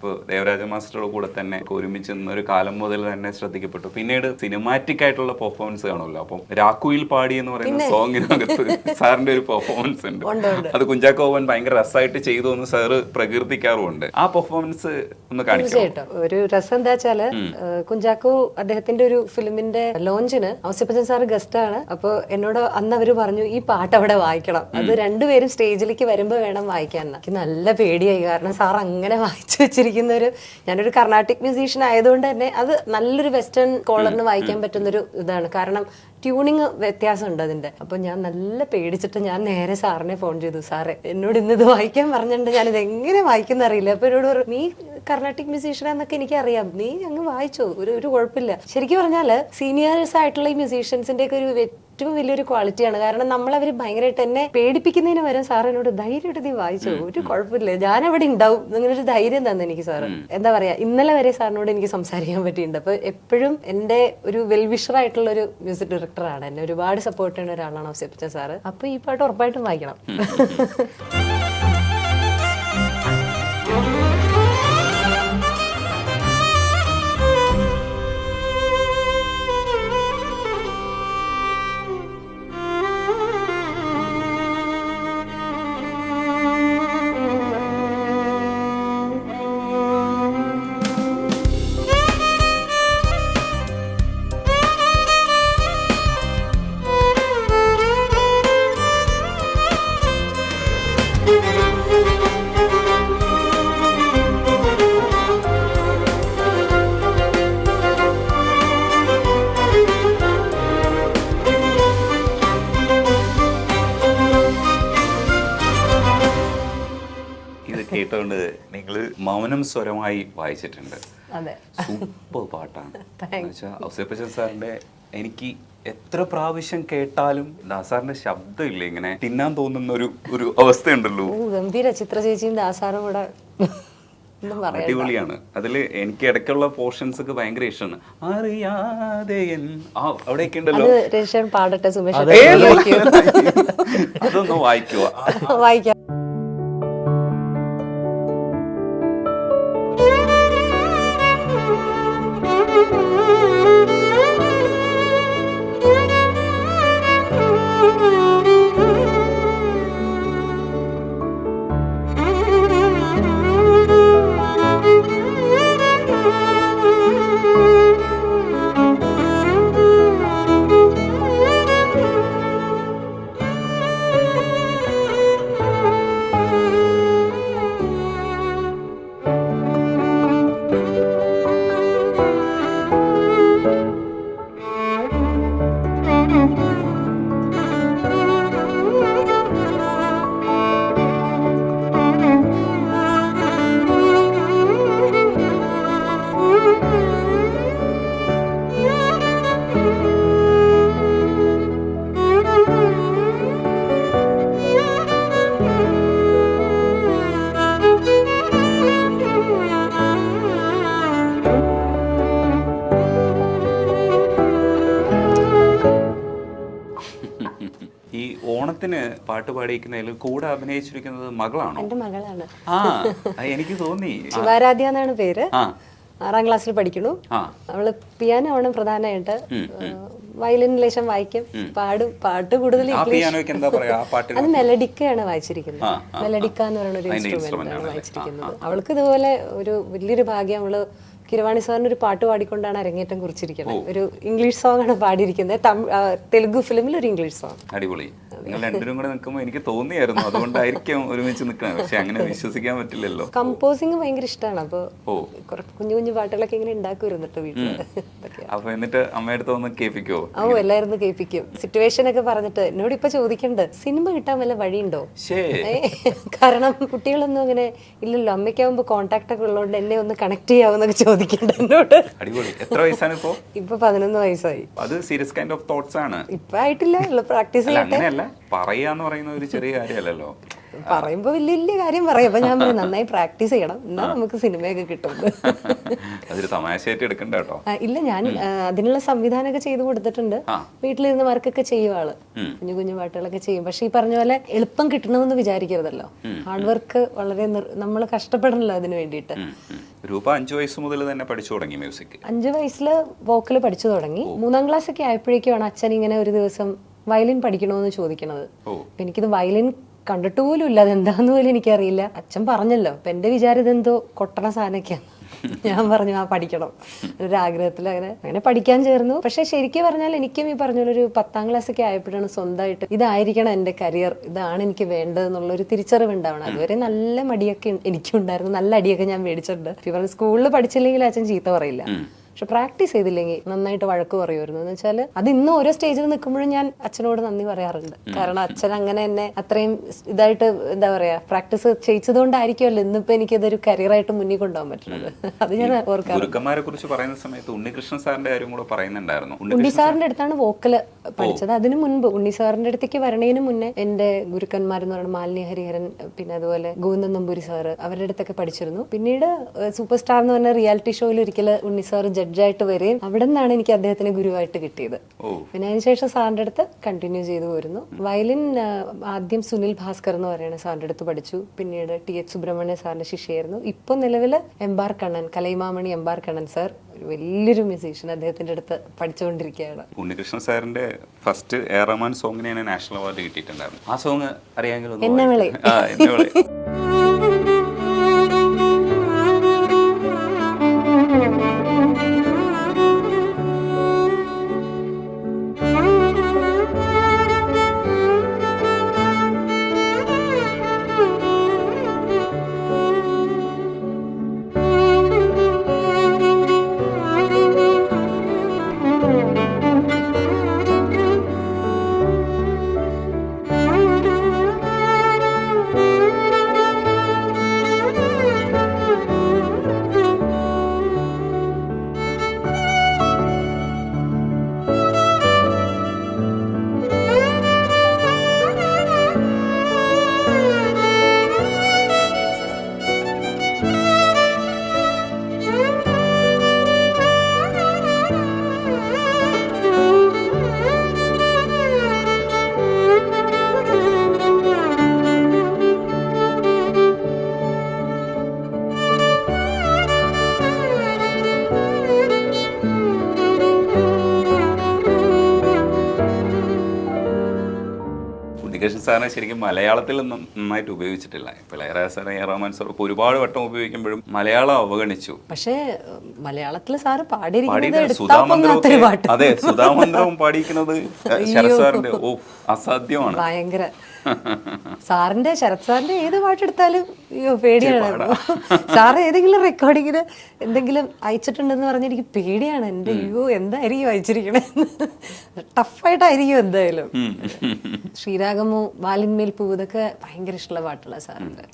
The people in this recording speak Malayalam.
ഇപ്പോൾ ദേവരാജ മാസ്റ്ററുടെ കൂടെ തന്നെ ഒരുമിച്ച് ഒരു കാലം മുതൽ തന്നെ ശ്രദ്ധിക്കപ്പെട്ടു. പിന്നീട് സിനിമാറ്റിക് ആയിട്ടുള്ള പെർഫോമൻസ് കാണുമല്ലോ. അപ്പം രാക്കുയിൽ പാടി എന്ന് പറയുന്ന സോങ്ങിനകത്ത് സാറിന്റെ ഒരു പെർഫോമൻസ് ഉണ്ട്. അത് കുഞ്ചാക്കോവൻ ഭയങ്കര രസമായിട്ട് ചെയ്തു എന്ന് സാറ് പ്രകീർത്തിക്കാറുമുണ്ട്. ആ പെർഫോമൻസ് ഒന്ന് കാണിക്കാം. ഒരു രസം എന്താ വെച്ചാൽ കുഞ്ചാക്കോ അദ്ദേഹത്തിന്റെ ഒരു ഫിലിമിന്റെ ലോഞ്ചിന് ഔസിപ്പച്ചൻ സാറ് ഗസ്റ്റ് ആണ്. അപ്പൊ എന്നോട് അന്ന് അവർ പറഞ്ഞു ഈ പാട്ട് അവിടെ വായിക്കണം. അത് രണ്ടുപേരും സ്റ്റേജിലേക്ക് വരുമ്പോ വേണം വായിക്കാൻ. എന്ന്." എനിക്ക് നല്ല പേടിയായി. കാരണം സാർ അങ്ങനെ വായിച്ചു വെച്ചിരിക്കുന്ന ഒരു ഞാനൊരു കർണാട്ടിക് മ്യൂസീഷ്യൻ ആയതുകൊണ്ട് തന്നെ അത് നല്ലൊരു വെസ്റ്റേൺ കോളറിന് വായിക്കാൻ പറ്റുന്നൊരു ഇതാണ്. കാരണം ട്യൂണിങ് വ്യത്യാസമുണ്ട് അതിന്റെ അപ്പൊ ഞാൻ നല്ല പേടിച്ചിട്ട് ഞാൻ നേരെ സാറിനെ ഫോൺ ചെയ്തു. സാറേ എന്നോട് ഇന്ന് ഇത് വായിക്കാൻ പറഞ്ഞിട്ടുണ്ട്. ഞാനിത് എങ്ങനെ വായിക്കുന്ന അറിയില്ല. അപ്പൊ എന്നോട് പറഞ്ഞു നീ കർണാട്ടിക് മ്യൂസീഷ്യൻ എന്നൊക്കെ എനിക്കറിയാം. നീ അങ്ങ് വായിച്ചോ. ഒരു ഒരു കുഴപ്പമില്ല. ശരിക്കും പറഞ്ഞാൽ സീനിയേഴ്സ് ആയിട്ടുള്ള ഈ മ്യൂസീഷ്യൻസിന്റെ ഒക്കെ ഒരു ഏറ്റവും വലിയൊരു ക്വാളിറ്റിയാണ്. കാരണം നമ്മൾ അവർ ഭയങ്കരമായിട്ട് എന്നെ പേടിപ്പിക്കുന്നതിന് വരെ സാർ എന്നോട് ധൈര്യമായിട്ട് നീ വായിച്ചോ. ഒരു കുഴപ്പമില്ല. ഞാൻ അവിടെ ഉണ്ടാവും. അങ്ങനെ ഒരു ധൈര്യം തന്നെ എനിക്ക് സാറ്. എന്താ പറയാ ഇന്നലെ വരെ സാറിനോട് എനിക്ക് സംസാരിക്കാൻ പറ്റിയിട്ടുണ്ട്. അപ്പൊ എപ്പോഴും എന്റെ ഒരു വെൽവിഷർ ആയിട്ടുള്ള ഒരു മ്യൂസിക് ഡയറക്ടറാണ് എന്നെ ഒരുപാട് സപ്പോർട്ട് ചെയ്യുന്ന ഒരാളാണ് ഔസേപ്പിച്ച സാറ്. അപ്പൊ ഈ പാട്ട് ഉറപ്പായിട്ടും വായിക്കണം. ഇത് കേട്ടുകൊണ്ട് നിങ്ങൾ മൗനം സ്വരമായി വായിച്ചിട്ടുണ്ട്. സൂപ്പർ പാട്ടാണ്. ഔസേപ്പച്ചൻ സാറിന്റെ എനിക്ക് എത്ര പ്രാവശ്യം കേട്ടാലും ദാസാറിന്റെ ശബ്ദമില്ല ഇങ്ങനെ തിന്നാൻ തോന്നുന്ന ഒരു ഒരു അവസ്ഥയുണ്ടല്ലോ ഗംഭീര ചിത്ര ചേച്ചിയും ദാസാറും കൂടെ അടിപൊളിയാണ്. അതിൽ എനിക്ക് ഇടയ്ക്കുള്ള പോർഷൻസ് ഒക്കെ ഭയങ്കര ഇഷ്ടമാണ് അറിയാതെ അവിടെയൊക്കെ ഉണ്ടല്ലോ. പാടട്ടെ സുമേഷ്. അതൊന്ന് വായിക്കുക വായിക്കാം. ഈ ഓണത്തിന് പാട്ട് പാടിയിരിക്കുന്നതിൽ കൂടെ അഭിനയിച്ചിരിക്കുന്നത് മകളാണോ? എന്റെ മകളാണ്. ആ എനിക്ക് തോന്നി. ശിവാരാധ്യ എന്നാണ് പേര്. ആറാം ക്ലാസ്സിൽ പഠിക്കണു അവൾ പിയാനോ ആണ് പ്രധാനമായിട്ട് വയലിൻ ലേശം വായിക്കും. പാടും. പാട്ട് കൂടുതൽ അത് മെലഡിക്കയാണ് വായിച്ചിരിക്കുന്നത്. മെലഡിക്ക എന്ന് പറയുന്ന ഒരു ഇൻസ്ട്രുമെന്റാണ് ഇൻസ്ട്രുമെന്റ് ആണ് വായിച്ചിരിക്കുന്നത്. അവൾക്ക് ഇതുപോലെ ഒരു വലിയൊരു ഭാഗ്യം. അവൾ കിരവാണി സാറിന് ഒരു പാട്ട് പാടിക്കൊണ്ടാണ് അരങ്ങേറ്റം കുറിച്ചിരിക്കുന്നത്. ഒരു ഇംഗ്ലീഷ് സോങ് ആണ് പാടിയിരിക്കുന്നത്. തെലുഗു ഫിലിമിൽ ഒരു ഇംഗ്ലീഷ് സോങ് അടിപൊളി. നിങ്ങൾ രണ്ടുപേരും കൂടെ നിൽക്കുമ്പോൾ എനിക്ക് തോന്നിയായിരുന്നു. അതുകൊണ്ടായിരിക്കും ഒരുമിച്ച് നിൽക്കണം പക്ഷെ അങ്ങനെ വിശ്വസിക്കാൻ പറ്റില്ലല്ലോ. കമ്പോസിങ് ഭയങ്കര ഇഷ്ടമാണ് അപ്പോൾ കുഞ്ഞു കുഞ്ഞു പാട്ടുകളൊക്കെ ഇങ്ങനെ ഉണ്ടാക്കുമായിരുന്നു വീട്ടിൽ അപ്പൊ എന്നിട്ട് അമ്മയടുത്ത് ഒന്ന് കേൾപ്പിക്കോ? ഓ എല്ലായിരുന്നു കേൾപ്പിക്കും. സിറ്റുവേഷൻ ഒക്കെ പറഞ്ഞിട്ട് എന്നോട് ഇപ്പൊ ചോദിക്കണ്ട് സിനിമ കിട്ടാൻ വല്ല വഴിയുണ്ടോ? കാരണം കുട്ടികളൊന്നും അങ്ങനെ ഇല്ലല്ലോ. അമ്മയ്ക്കാവുമ്പോ കോണ്ടാക്ട് ഒക്കെ ഉള്ളതുകൊണ്ട് എന്നെ ഒന്ന് കണക്ട് ചെയ്യാവുന്നൊക്കെ ചോദിക്കണ്ട എന്നോട്. അടിപൊളി. എത്ര വയസ്സാണ് ഇപ്പോ? ഇപ്പൊ പതിനൊന്ന് വയസ്സായി. അത് സീരിയസ് കൈൻഡ് ഓഫ് തോട്ട്സ് ആണ്. ഇപ്പൊ ആയിട്ടില്ല പ്രാക്ടീസ് അങ്ങനെയല്ല. പറയാന്ന് പറയുന്ന ഒരു ചെറിയ കാര്യമല്ലല്ലോ. പറയുമ്പോ വലിയ വലിയ കാര്യം പറയും. അപ്പൊ ഞാൻ പറയും, നന്നായി പ്രാക്ടീസ് ചെയ്യണം. എന്നാ നമുക്ക് സിനിമയൊക്കെ കിട്ടും അതൊരു തമാശയായിട്ട് എടുക്കണ്ട കേട്ടോ. ഇല്ല ഞാൻ അതിനുള്ള സംവിധാനമൊക്കെ ചെയ്തു കൊടുത്തിട്ടുണ്ട്. വീട്ടിലിരുന്ന് വർക്കൊക്കെ ചെയ്യും ആൾ. കുഞ്ഞു കുഞ്ഞു പാട്ടുകളൊക്കെ ചെയ്യും. പക്ഷെ ഈ പറഞ്ഞ പോലെ എളുപ്പം കിട്ടണമെന്ന് വിചാരിക്കരുതല്ലോ. ഹാർഡ് വർക്ക് വളരെ നമ്മൾ കഷ്ടപ്പെടണല്ലോ അതിന് വേണ്ടിയിട്ട്. രൂപ അഞ്ചു വയസ്സ് മുതൽ തന്നെ പഠിച്ചു തുടങ്ങി മ്യൂസിക്. അഞ്ചു വയസ്സിൽ വോക്കൽ പഠിച്ചു തുടങ്ങി. മൂന്നാം ക്ലാസ് ഒക്കെ ആയപ്പോഴേക്കുമാണ് അച്ഛൻ ഇങ്ങനെ ഒരു ദിവസം വയലിൻ പഠിക്കണമെന്ന് ചോദിക്കണത്. എനിക്കിത് വയലിൻ കണ്ടിട്ട് പോലും ഇല്ല അതെന്താന്ന് പോലും എനിക്കറിയില്ല അച്ഛൻ പറഞ്ഞല്ലോ അപ്പൊ എന്റെ വിചാരം ഇതെന്തോ കൊട്ടണ സാധനമൊക്കെയാണ് ഞാൻ പറഞ്ഞു ആ പഠിക്കണം. ഒരു ആഗ്രഹത്തിൽ അങ്ങനെ അങ്ങനെ പഠിക്കാൻ ചേർന്നു. പക്ഷെ ശരിക്കും പറഞ്ഞാൽ എനിക്കും ഈ പറഞ്ഞ ഒരു പത്താം ക്ലാസ് ഒക്കെ ആയപ്പോഴാണ് സ്വന്തമായിട്ട് ഇതായിരിക്കണം എന്റെ കരിയർ ഇതാണ് എനിക്ക് വേണ്ടതെന്നുള്ള ഒരു തിരിച്ചറിവ് ഉണ്ടാവണം അതുവരെ നല്ല മടിയൊക്കെ എനിക്കുണ്ടായിരുന്നു നല്ല അടിയൊക്കെ ഞാൻ മേടിച്ചിട്ടുണ്ട്. സ്കൂളിൽ പഠിച്ചില്ലെങ്കിൽ അച്ഛൻ ചീത്ത പറയില്ല. പക്ഷെ പ്രാക്ടീസ് ചെയ്തില്ലെങ്കിൽ നന്നായിട്ട് വഴക്ക് പറയുമായിരുന്നു. എന്ന് വെച്ചാൽ അത് ഇന്ന് ഓരോ സ്റ്റേജിൽ നിൽക്കുമ്പോഴും ഞാൻ അച്ഛനോട് നന്ദി പറയാറുണ്ട്. കാരണം അച്ഛൻ അങ്ങനെ എന്നെ അത്രയും ഇതായിട്ട് എന്താ പറയാ പ്രാക്ടീസ് ചെയ്യിച്ചതുകൊണ്ടായിരിക്കുമല്ലോ ഇന്നിപ്പോ എനിക്ക് ഇതൊരു കരിയറായിട്ട് മുന്നിൽ കൊണ്ടുപോകാൻ പറ്റുന്നത്. അത് ഞാൻ ഗുരുക്കന്മാരെ കുറിച്ച് പറയുന്ന സമയത്ത് ഉണ്ണികൃഷ്ണൻ സാറിന്റെ കാര്യം കൂടെ പറയുന്നുണ്ടായിരുന്നു. ഉണ്ണി സാറിന്റെ അടുത്താണ് വോക്കൽ പഠിച്ചത്. അതിനു മുൻപ് ഉണ്ണി സാറിന്റെ അടുത്തേക്ക് വരണേന് മുന്നേ എന്റെ ഗുരുക്കന്മാരെന്ന് പറയുന്നത് മാലിനി ഹരിഹരൻ പിന്നെ അതുപോലെ ഗോവിന്ദൻ നമ്പൂരി സാറ് അവരുടെ അടുത്തൊക്കെ പഠിച്ചിരുന്നു. പിന്നീട് സൂപ്പർ സ്റ്റാർ എന്ന് പറഞ്ഞ റിയാലിറ്റി ഷോയിൽ ഒരിക്കൽ ഉണ്ണി സാർ ജഡ്ജായിട്ട് വരികയും അവിടെ നിന്നാണ് എനിക്ക് അദ്ദേഹത്തിന് ഗുരുവായിട്ട് കിട്ടിയത്. ഓ. പിന്നെ അതിനുശേഷം സാറിന്റെ അടുത്ത് കണ്ടിന്യൂ ചെയ്തു പോരുന്നു. വയലിൻ ആദ്യം സുനിൽ ഭാസ്കർ എന്ന് പറയുന്ന സാറിന്റെ അടുത്ത് പഠിച്ചു. പിന്നീട് ടി എച്ച് സുബ്രഹ്മണ്യ സാറിന്റെ ശിഷ്യയായിരുന്നു. ഇപ്പോൾ നിലവിൽ എം എംബാർ കണ്ണൻ കലൈമാമണി എംബാർ കണ്ണൻ സാർ വലിയൊരു മ്യൂസീഷ്യൻ അദ്ദേഹത്തിന്റെ അടുത്ത് പഠിച്ചുകൊണ്ടിരിക്കുകയാണ്. ഉണ്ണികൃഷ്ണൻ സാറിന്റെ ഫസ്റ്റ് എ റഹ്മാൻ സോങ്ങിന് നാഷണൽ അവാർഡ് കിട്ടിയിട്ടുണ്ടായിരുന്നു ആ സോങ് അറിയാമെങ്കിൽ സാറിനെ ശരിക്കും മലയാളത്തിൽ നന്നായിട്ട് ഉപയോഗിച്ചിട്ടില്ല. ഇപ്പൊ Ilaiyaraaja sir A Rahman sir ഒക്കെ ഒരുപാട് വട്ടം ഉപയോഗിക്കുമ്പോഴും മലയാളം അവഗണിച്ചു. പക്ഷേ മലയാളത്തിൽ സാറ് പാടിയിരിക്കുന്നത് സുധാമന്ത്രവും അതെ സുധാമന്ത്രവും പാടിയിരിക്കുന്നത് ശരത് സാറിന്റെ ഓ അസാധ്യമാണ്. ഭയങ്കര. സാറിന്റെ ശരത് സാറിന്റെ ഏത് പാട്ടെടുത്താലും അയ്യോ പേടിയാണ്. സാർ ഏതെങ്കിലും റെക്കോർഡിങ്ങിന് എന്തെങ്കിലും അയച്ചിട്ടുണ്ടെന്ന് പറഞ്ഞാൽ എനിക്ക് പേടിയാണ്. എന്റെ അയ്യോ എന്തായിരിക്കും അയച്ചിരിക്കണേ ടഫായിട്ടായിരിക്കും എന്തായാലും. ശ്രീരാഗമോ വാലിന്മേൽ പൂവ് ഇതൊക്കെ ഭയങ്കര ഇഷ്ടമുള്ള പാട്ടുള്ള സാറിന്റെ.